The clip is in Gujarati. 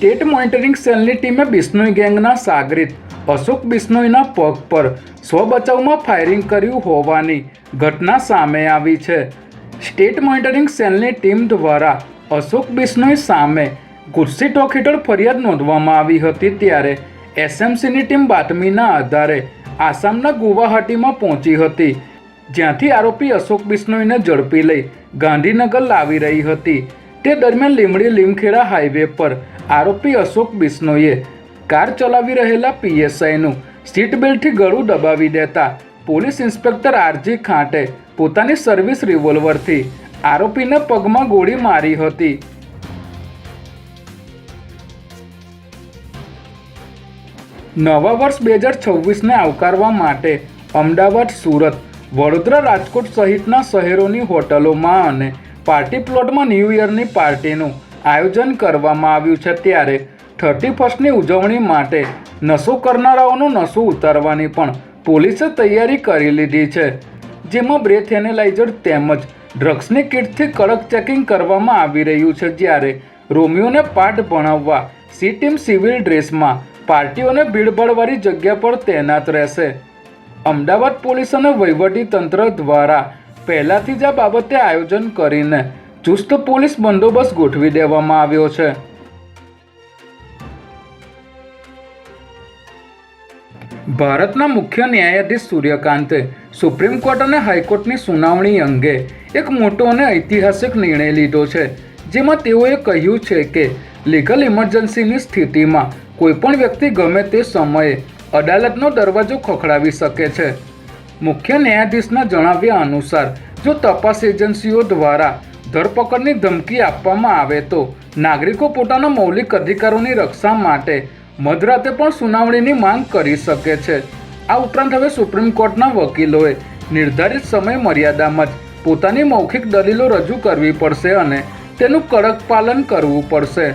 સ્ટેટ મોનિટરિંગ સેલની ટીમે બિશ્નોઈ ગેંગના સાગરિત, અશોક બિશ્નોઈના પગ પર સ્વબચાવમાં ફાયરિંગ કર્યું હોવાની ઘટના સામે આવી છે. સ્ટેટ મોનિટરિંગ સેલની ટીમ દ્વારા અશોક બિશ્નોઈ સામે ગુસ્સી ટોક હેઠળ ફરિયાદ નોંધવામાં આવી હતી ત્યારે એસએમસીની ટીમ બાતમીના આધારે આસામના ગુવાહાટીમાં પહોંચી હતી, જ્યાંથી આરોપી અશોક બિશ્નોઈને ઝડપી લઈ ગાંધીનગર લાવી રહી હતી. તે દરમિયાન લીમડી લીમખેડા હાઈવે પર આરોપી અશોક બિશ્નોઈએ કાર ચલાવી રહેલા પીએસઆઈનું સીટ બેલ્ટથી ગળું દબાવી દેતા પોલીસ ઇન્સ્પેક્ટર આરજી ખાંટે પોતાની સર્વિસ રિવોલ્વરથી આરોપીને પગમાં ગોળી મારી હતી. નવા વર્ષ બે હજાર છવ્વીસને આવકારવા માટે અમદાવાદ, સુરત, વડોદરા, રાજકોટ સહિતના શહેરોની હોટલોમાં અને પાર્ટી પ્લોટમાં ન્યૂ યરની પાર્ટીનું આયોજન કરવામાં આવ્યું છે ત્યારે થર્ટી ફર્સ્ટની ઉજવણી માટે નશો કરનારાઓનું નશો ઉતારવાની પણ પોલીસે તૈયારી કરી લીધી છે. જેમાં બ્રેથ એનેલાઇઝર તેમજ ડ્રગ્સની કિટથી કડક ચેકિંગ કરવામાં આવી રહ્યું છે જ્યારે રોમિયોને પાઠ ભણાવવા સી ટીમ સિવિલ ડ્રેસમાં પાર્ટીઓને ભીડભાડવાળી જગ્યા પર તૈનાત રહેશે. અમદાવાદ પોલીસ અને વહીવટી તંત્ર દ્વારા પહેલાથી જ આ બાબતે આયોજન કરીને ચુસ્ત પોલીસ બંદોબસ્ત ગોઠવી દેવામાં આવ્યો છે. ભારતના મુખ્ય ન્યાયાધીશ સૂર્યકાંતે સુપ્રીમ કોર્ટ અને હાઈકોર્ટની સુનાવણી અંગે એક મોટો અને ઐતિહાસિક નિર્ણય લીધો છે, જેમાં તેઓએ કહ્યું છે કે લીગલ ઇમરજન્સીની સ્થિતિમાં કોઈપણ વ્યક્તિ ગમે તે સમયે અદાલતનો દરવાજો ખખડાવી શકે છે. મુખ્ય ન્યાયાધીશના જણાવ્યા અનુસાર, જો તપાસ એજન્સીઓ દ્વારા ધરપકડની ધમકી આપવામાં આવે તો નાગરિકો પોતાના મૌલિક અધિકારોની રક્ષા માટે મધરાતે પણ સુનાવણીની માંગ કરી શકે છે. આ ઉપરાંત હવે સુપ્રીમ કોર્ટના વકીલોએ નિર્ધારિત સમય મર્યાદામાં જ પોતાની મૌખિક દલીલો રજૂ કરવી પડશે અને તેનું કડક પાલન કરવું પડશે.